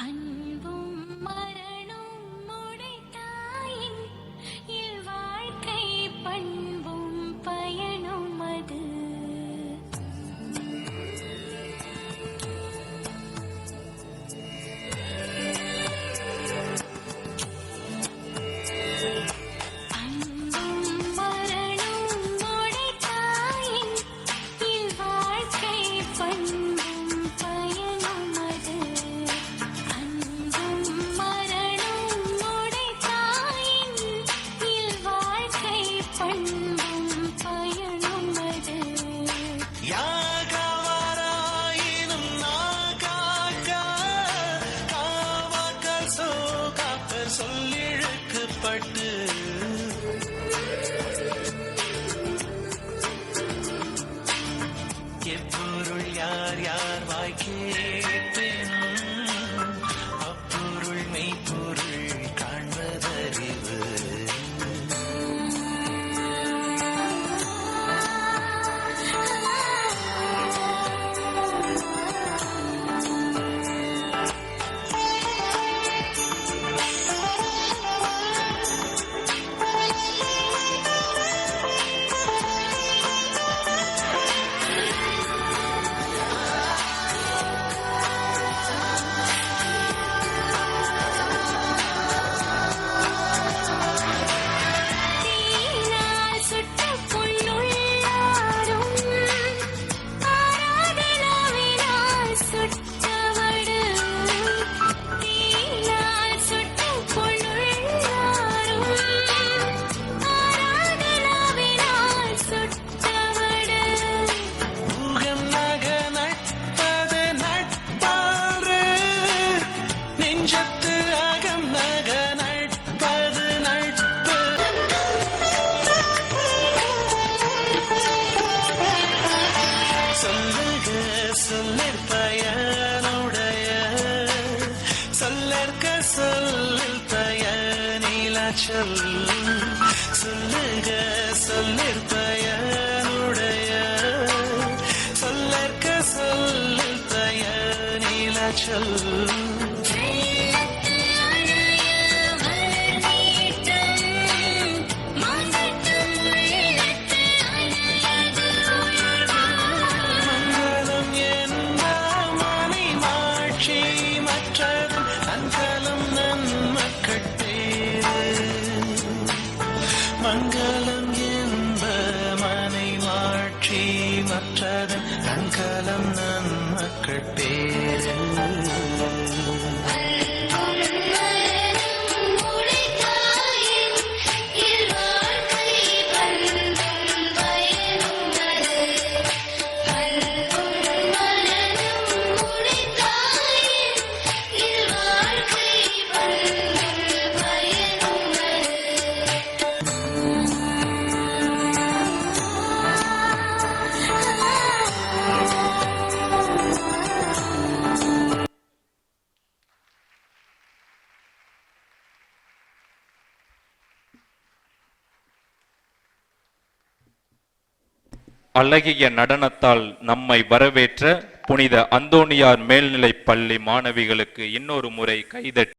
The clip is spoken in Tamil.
I anh சோகாக்கர் சொல்லிழுக்கு பட்டு எப்பொருள் யார் யார் வாய்க்கே? சொல்லும் சொல்லுக சொல்லிற்பயனுடைய சொல்லற்க சொல்லிற்பயனில சொல்லும் மங்களம் என்ப மனை மாற்றி மற்றதன் கண்கலம் நன்மக்கள் பேர். அழகிய நடனத்தால் நம்மை வரவேற்ற புனித அந்தோனியார் மேல்நிலை பள்ளி மாணவிகளுக்கு இன்னொரு முறை கைதட்டி